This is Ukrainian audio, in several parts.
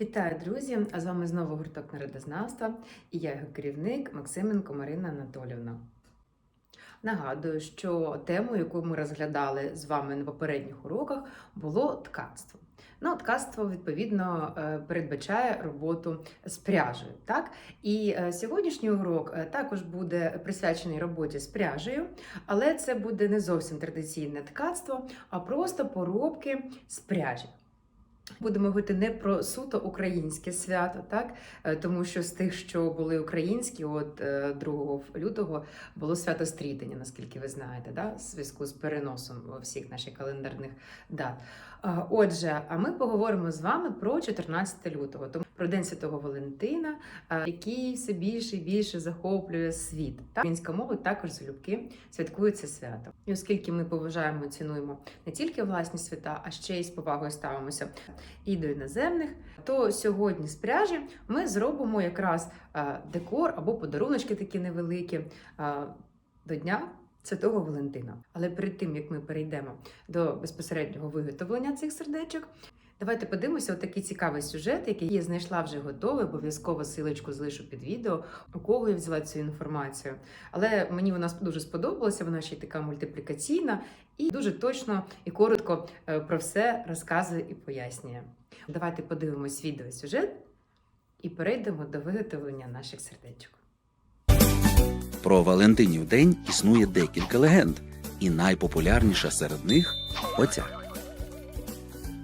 Вітаю, друзі! А з вами знову гурток народознавства і я його керівник Максименко Марина Анатолівна. Нагадую, що тему, яку ми розглядали з вами на попередніх уроках, було ткацтво. Ну, ткацтво, відповідно, е, передбачає роботу з пряжею. Так? І е, сьогоднішній урок е, також буде присвячений роботі з пряжею, але це буде не зовсім традиційне ткацтво, а просто поробки з пряжі. Будемо говорити не про суто українське свято, так Е, тому що з тих, що були українські, от е, 2 лютого було свято стрітення, наскільки ви знаєте, да? в зв'язку з переносом всіх наших календарних дат. Е, Отже, а ми поговоримо з вами про 14 лютого, тому про День Святого Валентина, е, який все більше і більше захоплює світ. Так? Українська мова також залюбки святкує це свято. І оскільки ми поважаємо цінуємо не тільки власні свята, а ще й з повагою ставимося і до іноземних, то сьогодні з пряжі ми зробимо якраз е, декор або подаруночки такі невеликі е, до Дня Святого Валентина. Але перед тим як ми перейдемо до безпосереднього виготовлення цих сердечок. Давайте подивимося отакий цікавий сюжет, який я знайшла вже готовий. Обов'язково силочку залишу під відео, у кого я взяла цю інформацію. Але мені вона дуже сподобалася, вона ще й така мультиплікаційна і дуже точно і коротко е, про все розказує і пояснює. Давайте подивимось відео сюжет і перейдемо до виготовлення наших сердечок. Про Валентинів день існує декілька легенд, і найпопулярніша серед них оця.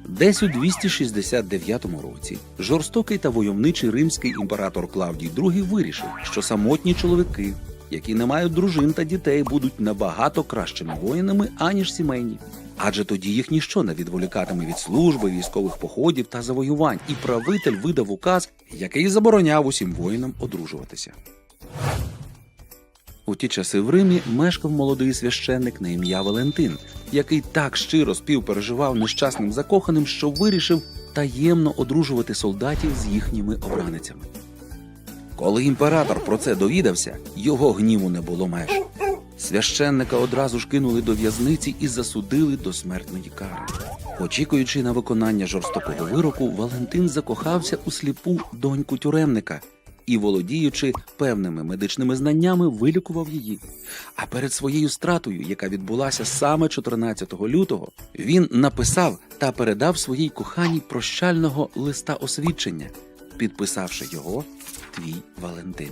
Десь у 269 році жорстокий та войовничий римський імператор Клавдій II вирішив, що самотні чоловіки, які не мають дружин та дітей, будуть набагато кращими воїнами, аніж сімейні. Адже тоді їх ніщо не відволікатиме від служби, військових походів та завоювань, і правитель видав указ, який забороняв усім воїнам одружуватися. У ті часи в Римі мешкав молодий священник на ім'я Валентин, який так щиро співпереживав нещасним закоханим, що вирішив таємно одружувати солдатів з їхніми обраницями. Коли імператор про це довідався, його гніву не було меж. Священника одразу ж кинули до в'язниці і засудили до смертної кари. Очікуючи на виконання жорстокого вироку, Валентин закохався у сліпу доньку тюремника і, володіючи певними медичними знаннями, вилікував її. А перед своєю стратою, яка відбулася саме 14 лютого, він написав та передав своїй коханій прощального листа освідчення, підписавши його Твій Валентин.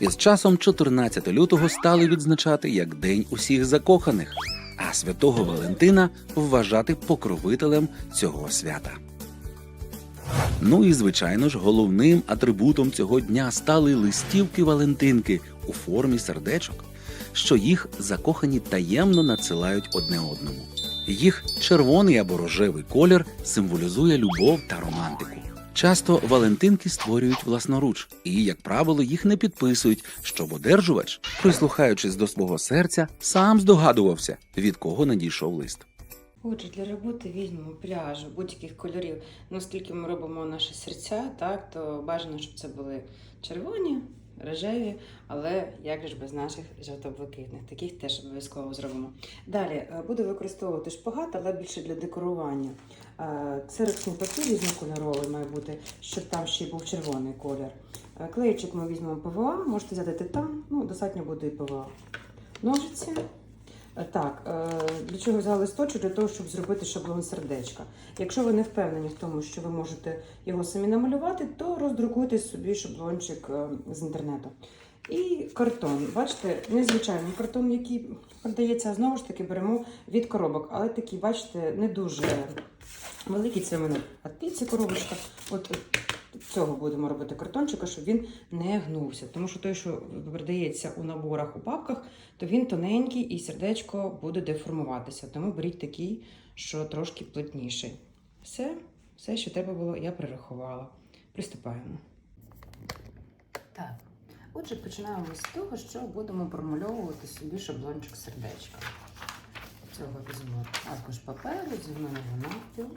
Із часом 14 лютого стали відзначати як День усіх закоханих, а святого Валентина вважати покровителем цього свята. Ну і звичайно ж, головним атрибутом цього дня стали листівки Валентинки у формі сердечок, що їх закохані таємно надсилають одне одному. Їх червоний або рожевий колір символізує любов та романтику. Часто Валентинки створюють власноруч, і, як правило, їх не підписують, щоб одержувач, прислухаючись до свого серця, сам здогадувався, від кого надійшов лист. Отже, для роботи візьмемо пряжу будь-яких кольорів. Ну, оскільки ми робимо наші серця, так, то бажано, щоб це були червоні, рожеві, але як ж без наших жовто-блакитних. Таких теж обов'язково зробимо. Далі е, буду використовувати шпагат, але більше для декорування. Е, Ксероксний папір різнокольоровий має бути, щоб там ще й був червоний колір. Е, Клеїчок ми візьмемо ПВА, можете взяти титан, ну, достатньо буде і ПВА. Ножиці. Е, Так, е, для чого взяли листочок? Для того, щоб зробити шаблон сердечка. Якщо ви не впевнені в тому, що ви можете його самі намалювати, то роздрукуйте собі шаблончик е, з інтернету. І картон. Бачите, незвичайний картон, який продається, знову ж таки беремо від коробок, але такий, бачите, не дуже великий. Це в мене піці коробочка. От цього будемо робити картончика, щоб він не гнувся. Тому що той, що продається у наборах у папках, то він тоненький і сердечко буде деформуватися. Тому беріть такий, що трошки плотніший. Все, все, що треба було, я перерахувала. Приступаємо. Так, отже, починаємо з того, що будемо промальовувати собі шаблончик сердечка. Цього візьму також паперу, зігнемо навпіл,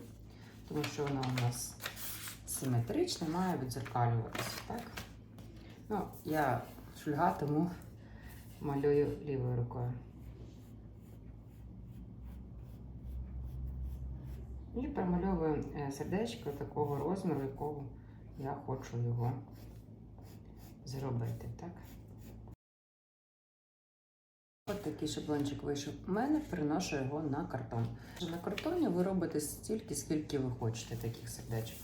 тому що вона у нас симетрична, має відзеркалюватися, так? Ну, я шульга, тому малюю лівою рукою. І промальовую е, сердечко такого розміру, якого я хочу його зробити. Так? От такий шаблончик вийшов у мене, переношу його на картон. На картоні ви робите стільки, скільки ви хочете таких сердечок.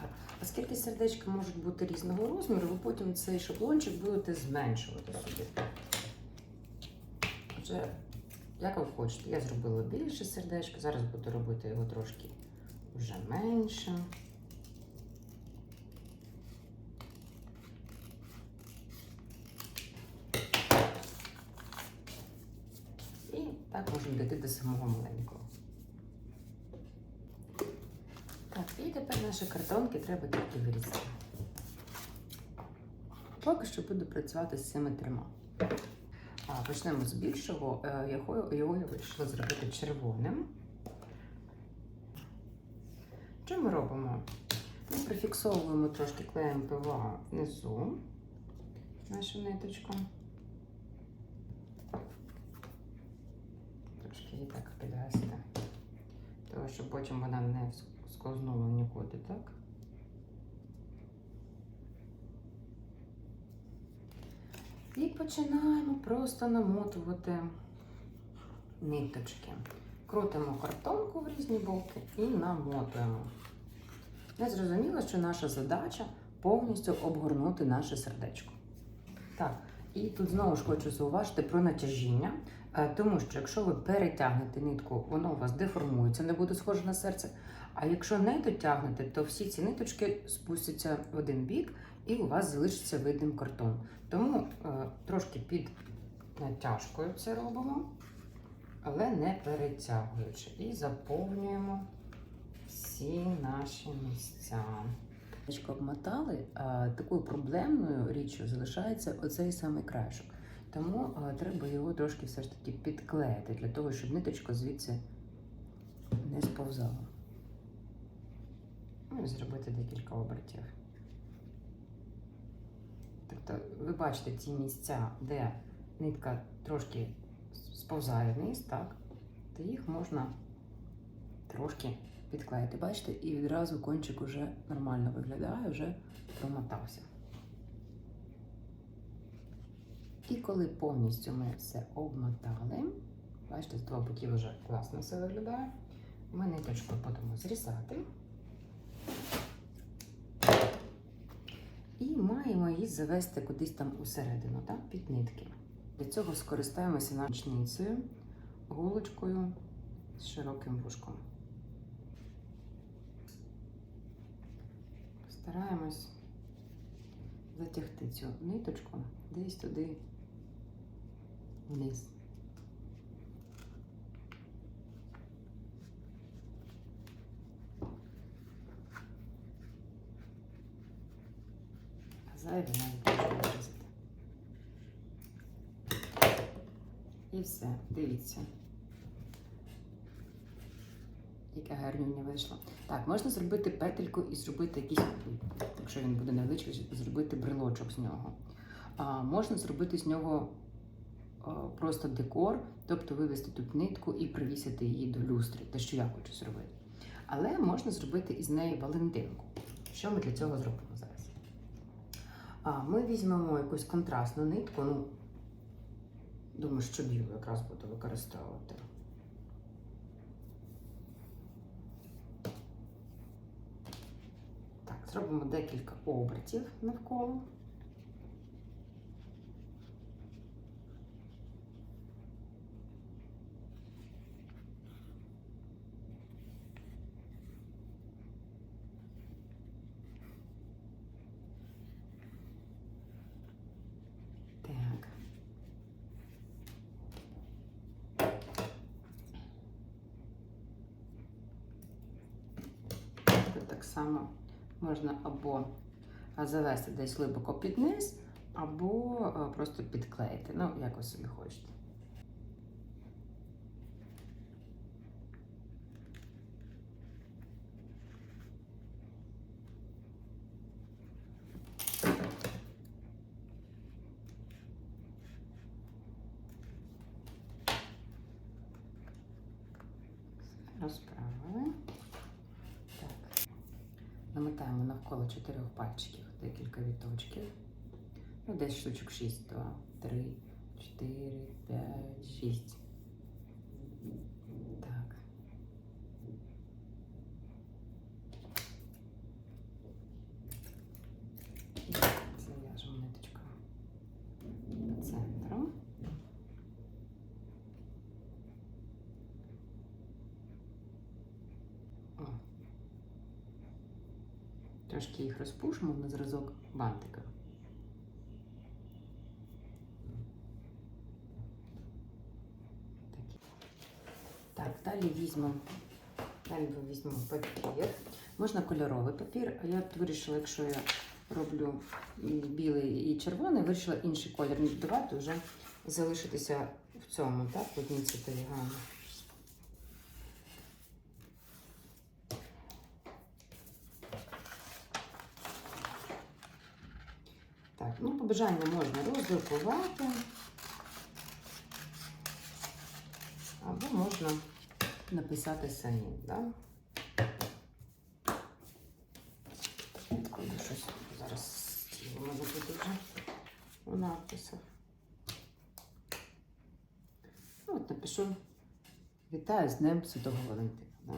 Так, Оскільки сердечка можуть бути різного розміру, ви потім цей шаблончик будете зменшувати собі. Вже як ви хочете. Я зробила більше сердечко, зараз буду робити його трошки вже менше. І так можемо дійти до самого маленького. Так, і тепер наші картонки треба тільки вирізати. Поки що буду працювати з цими трьома. Почнемо з більшого. Е, Його, його я вирішила зробити червоним. Що ми робимо? Ми прифіксовуємо трошки клеєм ПВА внизу нашу ниточку. Трошки її так підвести. Тому що потім вона не скознула нікуди, так? І починаємо просто намотувати ниточки. Крутимо картонку в різні боки і намотуємо. Не зрозуміло, що наша задача повністю обгорнути наше сердечко. Так, і тут знову ж хочу зауважити про натяжіння, е, тому що якщо ви перетягнете нитку, воно у вас деформується, не буде схоже на серце. А якщо не дотягнете, то всі ці ниточки спустяться в один бік і у вас залишиться видним картон. Тому е, трошки під натяжкою це робимо, але не перетягуючи. І заповнюємо всі наші місця. Обмотали, а такою проблемною річчю залишається оцей самий краєшок. Тому а, треба його трошки все ж таки підклеїти, для того, щоб ниточка звідси не сповзала. Ну і зробити декілька обертів. Тобто, ви бачите ці місця, де нитка трошки сповзає вниз, так? То їх можна трошки підклеїти. Бачите, і відразу кончик уже нормально виглядає, вже промотався. І коли повністю ми все обмотали, бачите, з двох боків вже класно все виглядає. Ми ниточку будемо зрізати. І маємо її завести кудись там усередину, так, під нитки. Для цього скористаємося начницею, голочкою з широким вушком. Стараємось затягти цю ниточку десь туди вниз. А зайве навіть можна вирізати. І все, дивіться. Яка гарнюня вийшла. Так, можна зробити петельку і зробити якийсь, якщо він буде невеличкий, зробити брелочок з нього. А, можна зробити з нього а, просто декор, тобто вивести тут нитку і привісити її до люстри, те, що я хочу зробити. Але можна зробити із неї валентинку. Що ми для цього зробимо зараз? А, ми візьмемо якусь контрастну нитку, ну, думаю, що білу якраз буду використовувати. Так, зробимо декілька обертів навколо. так само можна або е, завести десь глибоко під низ, або е, просто підклеїти. Ну, як ви собі хочете. Розправили. Намотаємо навколо чотирьох пальчиків декілька віточків. Ну, десь штучок 6, 2, 3, 4, 5, 6. Трошки їх розпушимо на зразок бантика. Так, далі візьмемо, далі візьмемо папір. Можна кольоровий папір, а я вирішила, якщо я роблю білий і червоний, вирішила інший колір додавати, вже залишитися в цьому, так, в одній цвітовій. Бажанню можна роздрукувати. Або можна написати самі, да? Щось зараз воно буде вже у надписах. Ну, от напишу Вітаю з Днем Святого Валентина. Да?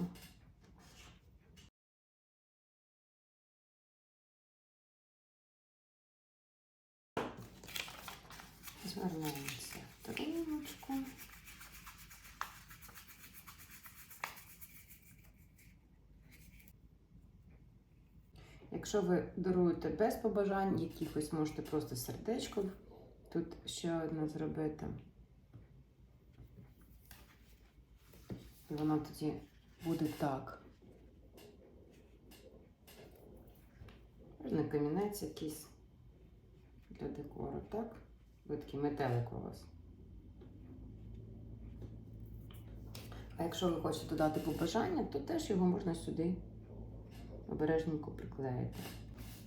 Звернемося в сторіночку. Якщо ви даруєте без побажань, якихось можете просто сердечко тут ще одне зробити. І воно тоді буде так. Можна камінець якийсь для декору, так? Ви такий метелик у вас. А якщо ви хочете додати побажання, то теж його можна сюди обережненько приклеїти.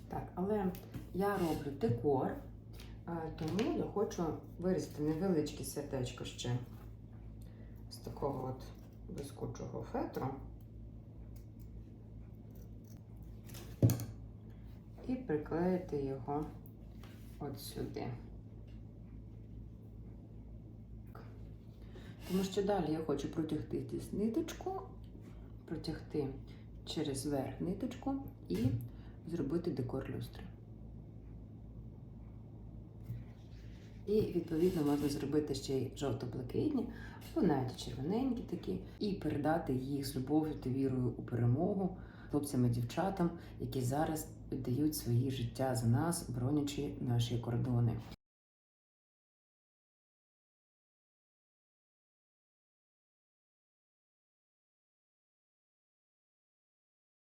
Так, але я роблю декор, тому я хочу вирізати невеличке сердечко ще з такого от блискучого фетру. І приклеїти його от сюди. Тому що далі я хочу протягти ниточку, протягти через верх ниточку і зробити декор люстри. І відповідно можна зробити ще й жовто-блакитні, або навіть червоненькі такі, і передати їх з любов'ю та вірою у перемогу хлопцям і дівчатам, які зараз віддають свої життя за нас, бронячи наші кордони.